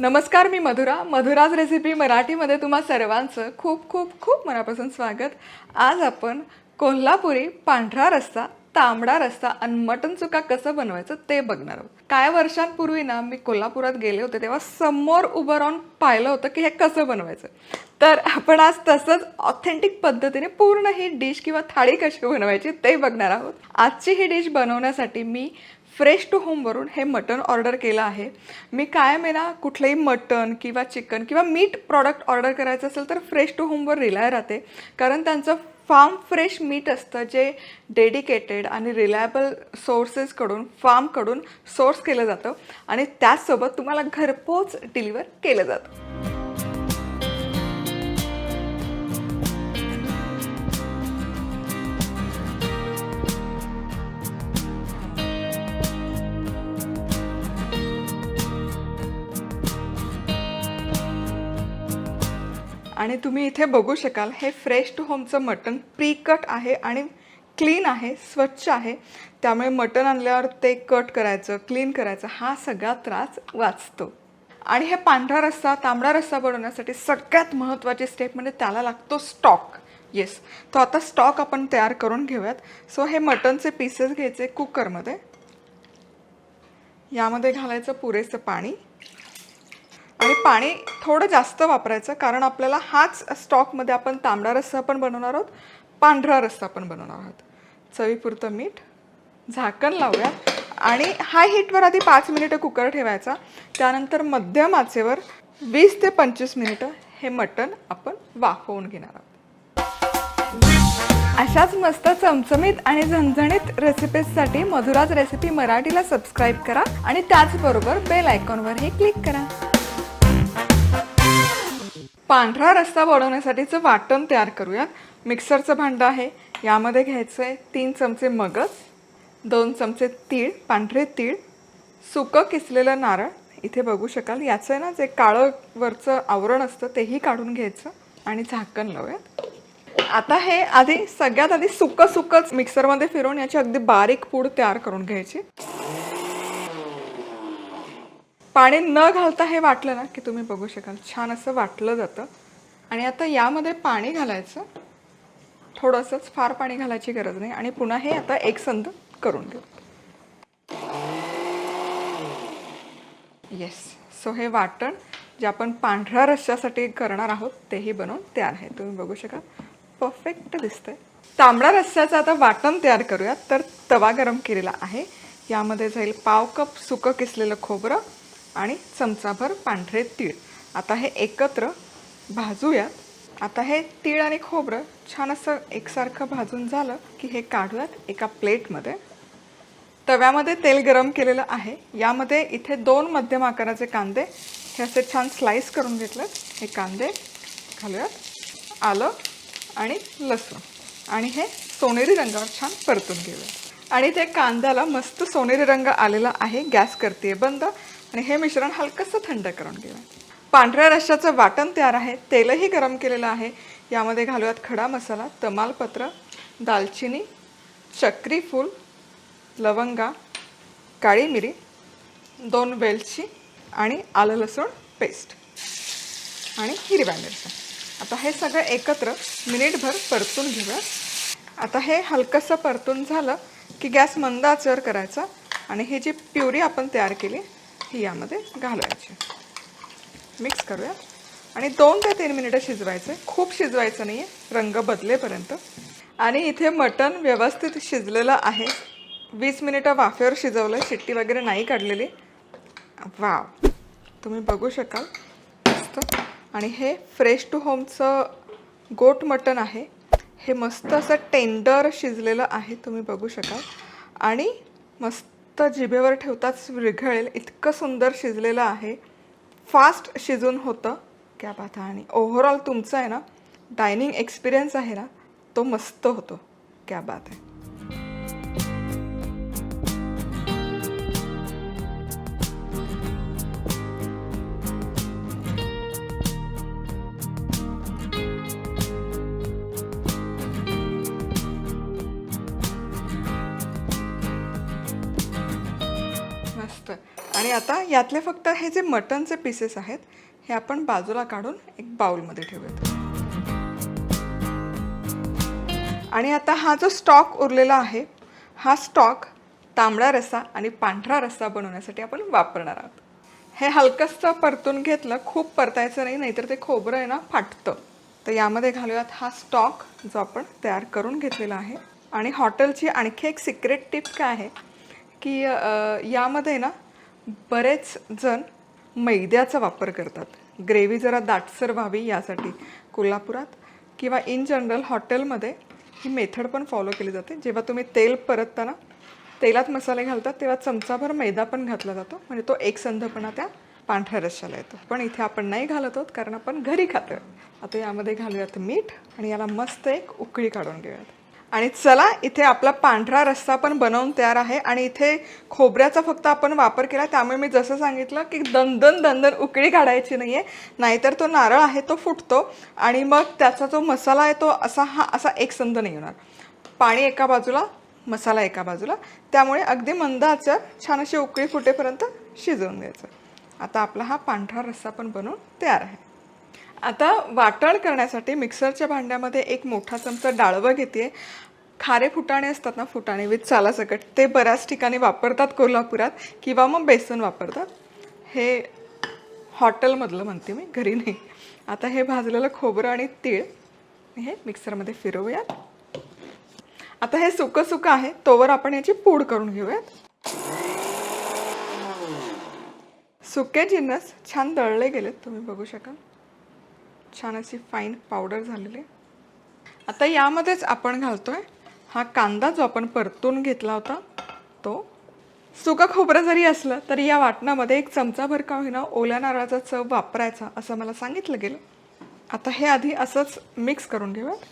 नमस्कार मी मधुरा. मधुराज रेसिपी मराठीमध्ये तुम्हा सर्वांचं खूप खूप खूप मनापासून स्वागत. आज आपण कोल्हापुरी पांढरा रस्सा तांबडा रस्सा आणि मटन चुका कसं बनवायचं ते बघणार आहोत. काय वर्षांपूर्वी ना मी कोल्हापुरात गेले होते तेव्हा समोर उभं राहून पाहिलं होतं की हे कसं बनवायचं. तर आपण आज तसंच ऑथेंटिक पद्धतीने पूर्ण ही डिश किंवा थाळी कशी बनवायची ते बघणार आहोत. आजची ही डिश बनवण्यासाठी मी फ्रेश टू होमवरून हे मटण ऑर्डर केलं आहे. मी कायम आहे ना कुठलंही मटण किंवा चिकन किंवा मीट प्रॉडक्ट ऑर्डर करायचं असेल तर फ्रेश टू होमवर रिलाय राहते. कारण त्यांचं फार्म फ्रेश मीट असतं जे डेडिकेटेड आणि रिलायबल सोर्सेसकडून फार्मकडून सोर्स केलं जातं. आणि त्याचसोबत तुम्हाला घरपोच डिलिव्हर केलं जातं. आणि तुम्ही इथे बघू शकाल हे फ्रेश टू होमचं मटण प्री कट आहे आणि क्लीन आहे स्वच्छ आहे. त्यामुळे मटण आणल्यावर ते कट करायचं क्लीन करायचं हा सगळा त्रास वाचतो. आणि हे पांढरा रस्सा तांबडा रस्सा बनवण्यासाठी सगळ्यात महत्त्वाची स्टेप म्हणजे त्याला लागतो स्टॉक येस तो आता स्टॉक आपण तयार करून घेऊयात. सो हे मटणचे पीसेस घ्यायचे कुकरमध्ये यामध्ये घालायचं पुरेसं पाणी. आणि पाणी थोडं जास्त वापरायचं कारण आपल्याला हाच स्टॉकमध्ये आपण तांबडा रस्सा पण बनवणार आहोत पांढरा रस्सा पण बनवणार आहोत. चवीपुरतं मीठ झाकण लावूया. आणि हाय हीटवर आधी पाच मिनिटं कुकर ठेवायचा. त्यानंतर मध्यम आचेवर वीस ते पंचवीस मिनिटं हे मटण आपण वाफवून घेणार आहोत. अशाच मस्त चमचमीत आणि झणझणीत रेसिपीजसाठी मधुराज रेसिपी मराठीला सबस्क्राईब करा आणि त्याचबरोबर बेल आयकॉनवरही क्लिक करा. पांढरा रस्सा बनवण्यासाठीचं वाटण तयार करूयात. मिक्सरचं भांडं आहे. यामध्ये घ्यायचं आहे तीन चमचे मगज दोन चमचे तीळ पांढरे तीळ सुकं किसलेलं नारळ. इथे बघू शकाल याचं आहे ना जे काळं वरचं आवरण असतं तेही काढून घ्यायचं आणि झाकण लावूयात. आता हे आधी सगळ्यात आधी सुकं सुकंच मिक्सरमध्ये फिरवून याची अगदी बारीक पूड तयार करून घ्यायची. पाणी न घालता हे वाटलं ना की तुम्ही बघू शकाल. छान असं वाटलं जातं. आणि आता यामध्ये पाणी घालायचं. थोडंसंच फार पाणी घालायची गरज नाही. आणि पुन्हा हे आता एकसंध करून घेऊ येस सो हे वाटण जे आपण पांढऱ्या रश्श्यासाठी करणार आहोत तेही बनवून तयार आहे. तुम्ही बघू शकाल. परफेक्ट दिसतंय. तांबडा रस्स्याचं आता वाटण तयार करूयात. तर तवा गरम केलेला आहे. यामध्ये जाईल पाव कप सुकं किसलेलं खोबरं. आणि चमचाभर पांढरे तीळ. आता हे एकत्र भाजूयात. आता हे तीळ आणि खोबरं छान असं एकसारखं भाजून झालं की हे काढूयात एका प्लेटमध्ये. तव्यामध्ये तेल गरम केलेलं आहे. यामध्ये इथे दोन मध्यम आकाराचे कांदे. हे असे छान स्लाईस करून घेतलेत. हे कांदे घालूयात. आलं आणि लसूण. आणि हे सोनेरी रंगावर छान परतून घेऊयात. आणि ते कांद्याला मस्त सोनेरी रंग आलेला आहे. गॅस करते बंद. आणि हे मिश्रण हलकंसं थंड करून घेऊया. पांढऱ्या रश्श्याचं वाटण तयार आहे. तेलही गरम केलेलं आहे. यामध्ये घालूयात खडा मसाला तमालपत्र दालचिनी चक्री फूल लवंगा काळी मिरी दोन वेलची आणि आलं लसूण पेस्ट आणि हिरव्या मिरच्या. आता हे सगळं एकत्र मिनिटभर परतून घेऊया. आता हे हलकंसं परतून झालं की गॅस मंद आचेवर करायचा आणि ही जी प्युरी आपण तयार केली ही यामध्ये घालायची मिक्स करूया. आणि दोन ते तीन मिनिटं शिजवायचं. खूप शिजवायचं नाही आहे रंग बदलेपर्यंत. आणि इथे मटण व्यवस्थित शिजलेलं आहे. वीस मिनिटं वाफेवर शिजवलं. शिट्टी वगैरे नाही काढलेली. वाव. तुम्ही बघू शकाल. मस्त. आणि हे फ्रेश टू होमचं गोट मटण आहे. हे मस्त असं टेंडर शिजलेलं आहे. तुम्ही बघू शकाल. आणि मस्त जिभेवर ठेवताच विरघळेल इतकं सुंदर शिजलेलं आहे. फास्ट शिजून होतं. क्या बात आणि ओव्हरऑल तुमचा आहे ना डायनिंग एक्सपिरियन्स आहे ना तो मस्त होतो. क्या बात आहे. आणि आता यातले फक्त हे जे मटनचे पीसेस आहेत हे आपण बाजूला काढून एक बाउलमध्ये ठेवूयात. आणि आता हा जो स्टॉक उरलेला आहे हा स्टॉक तांबडा रस्सा आणि पांढरा रस्सा बनवण्यासाठी आपण वापरणार आहोत. हे हलकंसं परतून घेतलं खूप परतायचं नाही नाहीतर ते खोबरं आहे ना फाटतं. तर यामध्ये घालूयात हा स्टॉक जो आपण तयार करून घेतलेला आहे. आणि हॉटेलची आणखी एक सिक्रेट टिप काय आहे की यामध्ये ना बरेच जण मैद्याचा वापर करतात. ग्रेव्ही जरा दाटसर व्हावी यासाठी. कोल्हापुरात किंवा इन जनरल हॉटेलमध्ये ही मेथड पण फॉलो केली जाते. जेव्हा तुम्ही तेल परतताना तेलात मसाले घालतात तेव्हा चमचाभर मैदा पण घातला जातो. म्हणजे तो एकसंधपणा त्या पांढऱ्या रश्श्याला येतो. पण इथे आपण नाही घालत आहोत कारण आपण घरी खातो आता यामध्ये घालूयात मीठ आणि याला मस्त एक उकळी काढून घेऊयात. आणि चला इथे आपला पांढरा रस्सा पण बनवून तयार आहे आणि इथे खोबऱ्याचा फक्त आपण वापर केला. त्यामुळे मी जसं सांगितलं की दंदन दंदन उकळी काढायची नाही आहे नाहीतर तो नारळ आहे तो फुटतो आणि मग त्याचा जो मसाला आहे तो असा हा असा एकसंध नाही होणार. पाणी एका बाजूला मसाला एका बाजूला. त्यामुळे अगदी मंद छान अशी उकळी फुटेपर्यंत शिजवून द्यायचं. आता आपला हा पांढरा रस्सा पण बनवून तयार आहे. आता वाटण करण्यासाठी मिक्सरच्या भांड्यामध्ये एक मोठा चमचा डाळवं घेते. खारे फुटाणे असतात ना फुटाणे विथ चालासकट ते बऱ्याच ठिकाणी वापरतात कोल्हापुरात किंवा मग बेसन वापरतात. हे हॉटेलमधलं म्हणते मी घरी नाही. आता हे भाजलेलं खोबरं आणि तीळ हे मिक्सरमध्ये फिरवूयात. आता हे सुकं सुकं आहे तोवर आपण याची पूड करून घेऊयात. सुके जिन्नस छान दळले गेलेत तुम्ही बघू शकाल. छान अशी फाईन पावडर झालेली आता यामध्येच आपण घालतो आहे हा कांदा जो आपण परतून घेतला होता तो सुका खोबरं जरी असलं तरी या वाटणामध्ये एक चमचाभर का होईना ओल्या नारळाचा चव वापरायचा असं मला सांगितलं गेलं. आता हे आधी असंच मिक्स करून घेऊयात.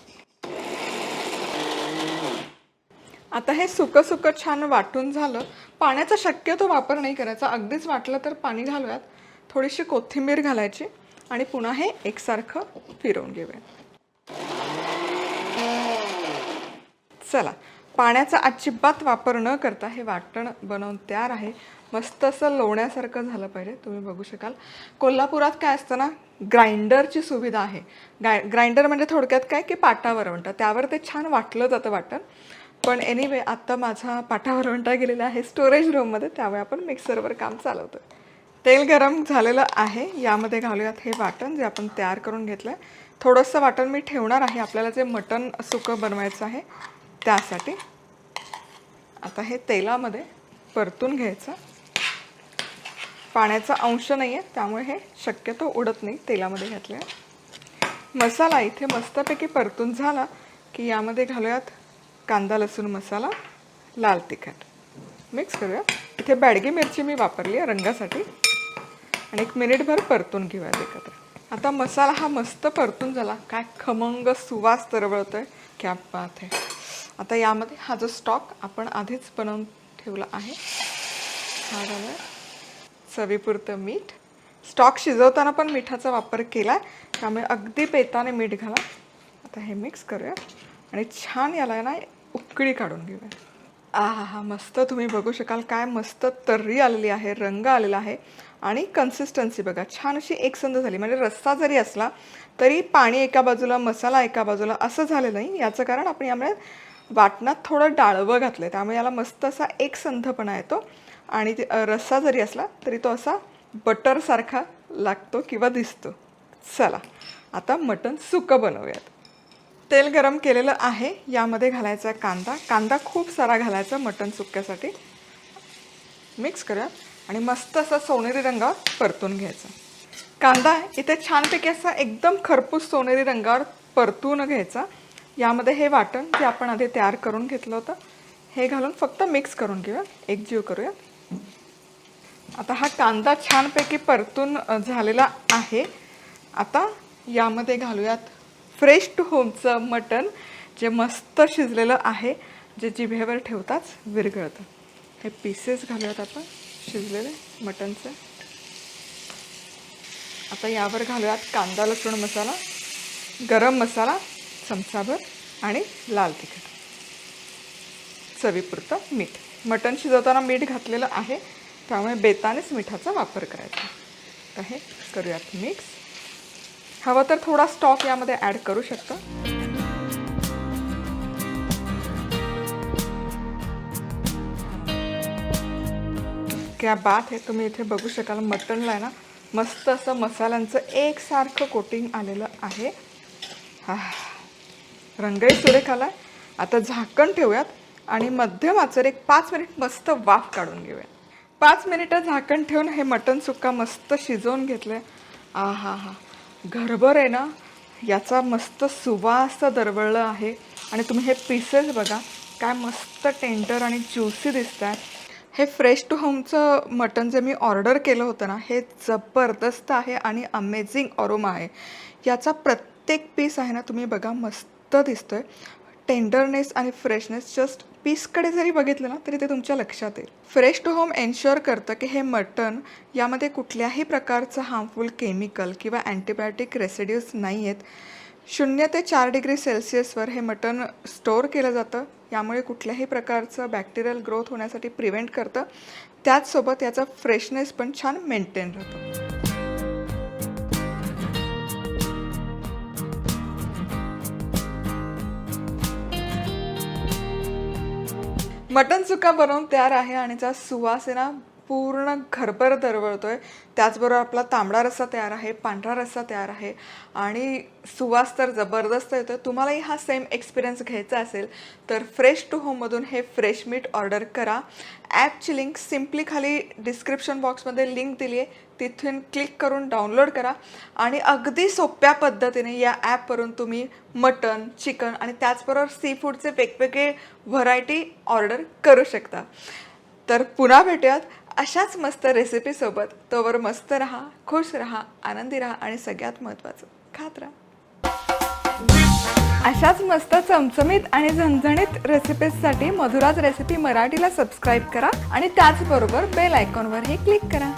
आता हे सुकं सुकं छान वाटून झालं. पाण्याचा शक्यतो वापर नाही करायचा. अगदीच वाटलं तर पाणी घालूयात. थोडीशी कोथिंबीर घालायची. आणि पुन्हा हे एकसारखं फिरवून घेऊया. चला पाण्याचा अजिबात वापर न करता हे वाटण बनवून तयार आहे. मस्त असं लोण्यासारखं झालं पाहिजे तुम्ही बघू शकाल. कोल्हापुरात काय असतं ना ग्राइंडरची सुविधा आहे. गाय ग्राइंडर म्हणजे थोडक्यात काय की पाटावर म्हणतात. त्यावर ते छान वाटलं जातं वाटण. पण एनिवे आत्ता माझा पाटावर म्हणता गेलेला आहे स्टोरेज रूममध्ये त्यामुळे आपण मिक्सरवर काम चालवतो तेल गरम झालेलं आहे. यामध्ये घालूयात हे वाटण जे आपण तयार करून घेतलं आहे थोडंसं वाटण मी ठेवणार आहे. आपल्याला जे मटण सुकं बनवायचं आहे त्यासाठी. आता हे तेलामध्ये परतून घ्यायचं. पाण्याचा अंश नाही आहे त्यामुळे हे शक्यतो उडत नाही तेलामध्ये घातलं मसाला इथे मस्तपैकी परतून झाला की यामध्ये घालूयात कांदा लसूण मसाला लाल तिखट. मिक्स करूया इथे बॅडगी मिरची मी वापरली आहे रंगासाठी. आणि एक मिनिटभर परतून घेऊयात एकत्र. आता मसाला हा मस्त परतून झाला. काय खमंग सुवास तरवळतोय क्या बात आहे. आता यामध्ये हा जो स्टॉक आपण आधीच बनवून ठेवला आहे हा घालूया चवीपुरतं मीठ. स्टॉक शिजवताना पण मिठाचा वापर केला आहे त्यामुळे अगदी पेताने मीठ घाला. आता हे मिक्स करूया आणि छान याला ना उकळी काढून घेऊया आहा हा मस्त तुम्ही बघू शकाल. काय मस्त तर्री आलेली आहे रंग आलेला आहे. आणि कन्सिस्टन्सी बघा छान अशी एकसंध झाली. म्हणजे रस्सा जरी असला तरी पाणी एका बाजूला मसाला एका बाजूला असं झालेलं नाही. याचं कारण आपण यामुळे वाटणात थोडं डाळवं घातलं आहे त्यामुळे याला मस्त असा एकसंधपणा येतो. आणि ते- रस्सा जरी असला तरी तो असा बटरसारखा लागतो किंवा दिसतो. चला आता मटण सुकं बनवूयात. तेल गरम केलेलं आहे. यामध्ये घालायचा कांदा. कांदा खूप सारा घालायचा मटण सुक्यासाठी. मिक्स करूया आणि मस्त असा सोनेरी रंगावर परतून घ्यायचा. कांदा इथे छानपैकी असा एकदम खरपूस सोनेरी रंगावर परतून घ्यायचा. यामध्ये हे वाटण जे आपण आधी तयार करून घेतलं होतं हे घालून फक्त मिक्स करून घेऊया. एकजीव करूया. आता हा कांदा छानपैकी परतून झालेला आहे. आता यामध्ये घालूयात फ्रेश टू होमचं मटण जे मस्त शिजलेलं आहे जे जिभेवर ठेवताच विरघळतं. हे पीसेस घालूयात आपण. शिजलेले मटणचे आता यावर घालूयात कांदा लसूण मसाला गरम मसाला चमचाभर आणि लाल तिखट. चवीपुरतं मीठ. मटण शिजवताना मीठ घातलेलं आहे त्यामुळे बेतानेच मिठाचा वापर करायचा. तर हे करूयात मिक्स. हवं तर थोडा स्टॉक यामध्ये ॲड करू शकतो. क्या बात आहे तुम्ही इथे बघू शकाल. मटनला आहे ना मस्त असं मसाल्यांचं एकसारखं कोटिंग आलेलं आहे. आह. रंगही सुरेख आला आता झाकण ठेवूयात आणि मध्यम आचर एक पाच मिनिट मस्त वाफ काढून घेऊया पाच मिनिटं झाकण ठेवून हे मटण सुक्का मस्त शिजवून घेतलंय. आ हा. हा घरभर आहे ना याचा मस्त सुवास दरवळलं आहे. आणि तुम्ही हे पीसेस बघा काय मस्त टेंडर आणि ज्युसी दिसत आहेत हे फ्रेश टू होमचं मटण जे मी ऑर्डर केलं होतं ना हे जबरदस्त आहे आणि अमेझिंग ऑरोमा आहे. याचा प्रत्येक पीस आहे ना तुम्ही बघा मस्त दिसतोय. टेंडरनेस आणि फ्रेशनेस जस्ट पीसकडे जरी बघितलं ना तरी ते तुमच्या लक्षात येईल. फ्रेश टू होम एन्श्युअर करतं की हे मटण यामध्ये कुठल्याही प्रकारचं हार्मफुल केमिकल किंवा अँटीबायोटिक रेसिड्यूज नाही आहेत शून्य ते चार डिग्री सेल्सिअसवर हे मटण स्टोअर केलं जातं. यामुळे कुठल्याही प्रकारचं बॅक्टेरियल ग्रोथ होण्यासाठी प्रिव्हेंट करतं. त्याचसोबत याचा फ्रेशनेस पण छान मेंटेन राहतो. मटन सुका बनवून तयार आहे आणि त्याचा सुवास आहे ना पूर्ण घरभर दरवळतोय. त्याचबरोबर आपला तांबडा रस्सा तयार आहे पांढरा रस्सा तयार आहे आणि सुवास तर जबरदस्त येतो तुम्हालाही हा सेम एक्सपिरियन्स घ्यायचा असेल तर फ्रेश टू होममधून हे फ्रेश मीठ ऑर्डर करा. ॲपची लिंक सिम्पली खाली डिस्क्रिप्शन बॉक्समध्ये लिंक दिली आहे तिथून क्लिक करून डाउनलोड करा. आणि अगदी सोप्या पद्धतीने या ॲपवरून तुम्ही मटन चिकन आणि त्याचबरोबर सी फूडचे वेगवेगळे व्हरायटी ऑर्डर करू शकता. तर पुन्हा भेटूयात. अशाच मस्त रेसिपीसोबत तोवर मस्त रहा खुश रहा आनंदी रहा आणि सगळ्यात महत्त्वाचं खात राहा. अशाच मस्त चमचमीत आणि झणझणीत रेसिपीजसाठी मधुराज रेसिपी मराठीला सबस्क्राईब करा आणि त्याचबरोबर बेल आयकॉनवरही क्लिक करा.